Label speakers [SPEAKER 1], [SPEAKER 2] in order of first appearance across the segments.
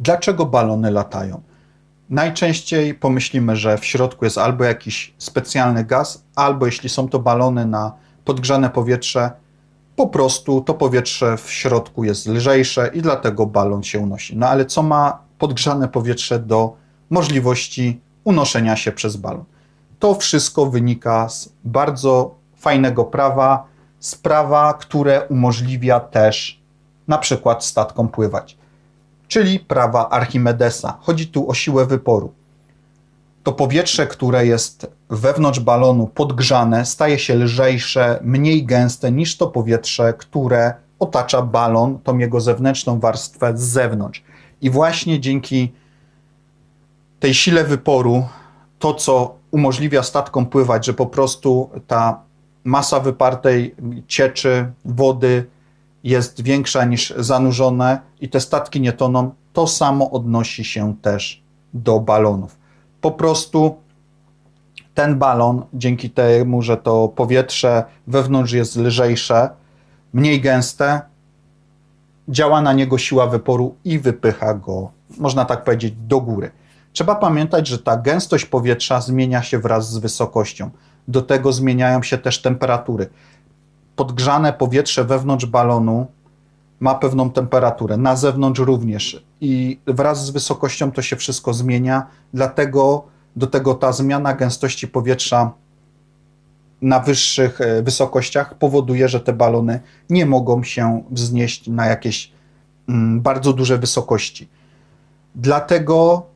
[SPEAKER 1] Dlaczego balony latają? Najczęściej pomyślimy, że w środku jest albo jakiś specjalny gaz, albo jeśli są to balony na podgrzane powietrze, po prostu to powietrze w środku jest lżejsze i dlatego balon się unosi. No ale co ma podgrzane powietrze do możliwości unoszenia się przez balon? To wszystko wynika z bardzo fajnego prawa, z prawa, które umożliwia też na przykład statkom pływać, czyli prawa Archimedesa. Chodzi tu o siłę wyporu. To powietrze, które jest wewnątrz balonu podgrzane, staje się lżejsze, mniej gęste niż to powietrze, które otacza balon, tą jego zewnętrzną warstwę z zewnątrz. I właśnie dzięki tej sile wyporu, to co umożliwia statkom pływać, że po prostu ta masa wypartej cieczy, wody jest większa niż zanurzone i te statki nie toną, to samo odnosi się też do balonów. Po prostu ten balon, dzięki temu, że to powietrze wewnątrz jest lżejsze, mniej gęste, działa na niego siła wyporu i wypycha go, można tak powiedzieć, do góry. Trzeba pamiętać, że ta gęstość powietrza zmienia się wraz z wysokością. Do tego zmieniają się też temperatury. Podgrzane powietrze wewnątrz balonu ma pewną temperaturę, na zewnątrz również. I wraz z wysokością to się wszystko zmienia, dlatego do tego ta zmiana gęstości powietrza na wyższych e, wysokościach powoduje, że te balony nie mogą się wznieść na jakieś mm, bardzo duże wysokości. Dlatego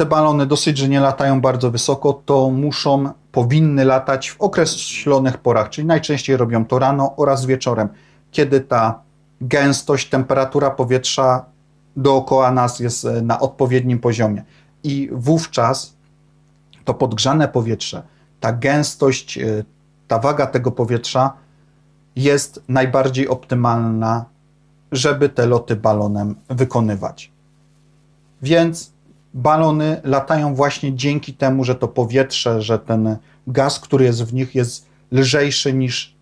[SPEAKER 1] te balony dosyć, że nie latają bardzo wysoko, to muszą, powinny latać w określonych porach, czyli najczęściej robią to rano oraz wieczorem, kiedy ta gęstość, temperatura powietrza dookoła nas jest e, na odpowiednim poziomie. I wówczas to podgrzane powietrze, ta gęstość, e, ta waga tego powietrza jest najbardziej optymalna, żeby te loty balonem wykonywać. Więc balony latają właśnie dzięki temu, że to powietrze, że ten gaz, który jest w nich, jest lżejszy niż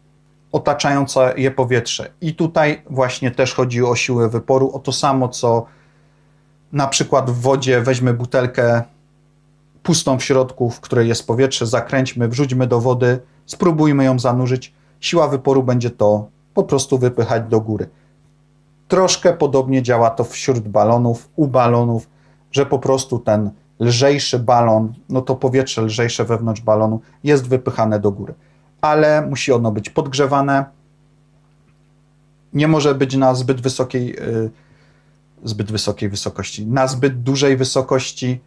[SPEAKER 1] otaczające je powietrze. I tutaj właśnie też chodzi o siłę wyporu, o to samo, co na przykład w wodzie weźmy butelkę pustą w środku, w której jest powietrze, zakręćmy, wrzućmy do wody, spróbujmy ją zanurzyć. Siła wyporu będzie to po prostu wypychać do góry. Troszkę podobnie działa to wśród balonów, u balonów, że po prostu ten lżejszy balon, no to powietrze lżejsze wewnątrz balonu jest wypychane do góry. Ale musi ono być podgrzewane. Nie może być na zbyt wysokiej, yy, zbyt wysokiej wysokości, na zbyt dużej wysokości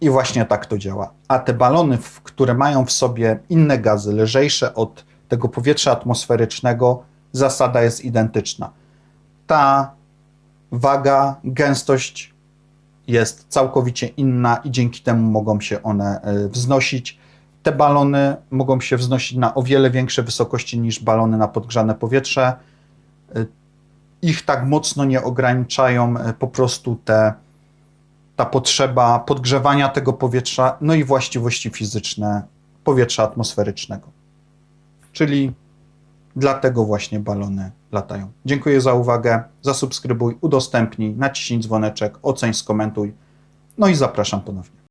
[SPEAKER 1] i właśnie tak to działa. A te balony, które mają w sobie inne gazy, lżejsze od tego powietrza atmosferycznego, zasada jest identyczna. Ta waga, gęstość jest całkowicie inna i dzięki temu mogą się one e, wznosić. Te balony mogą się wznosić na o wiele większe wysokości niż balony na podgrzane powietrze. E, Ich tak mocno nie ograniczają e, po prostu te, ta potrzeba podgrzewania tego powietrza, no i właściwości fizyczne powietrza atmosferycznego. Czyli dlatego właśnie balony latają. Dziękuję za uwagę. Zasubskrybuj, udostępnij, naciśnij dzwoneczek, oceń, skomentuj. No i zapraszam ponownie.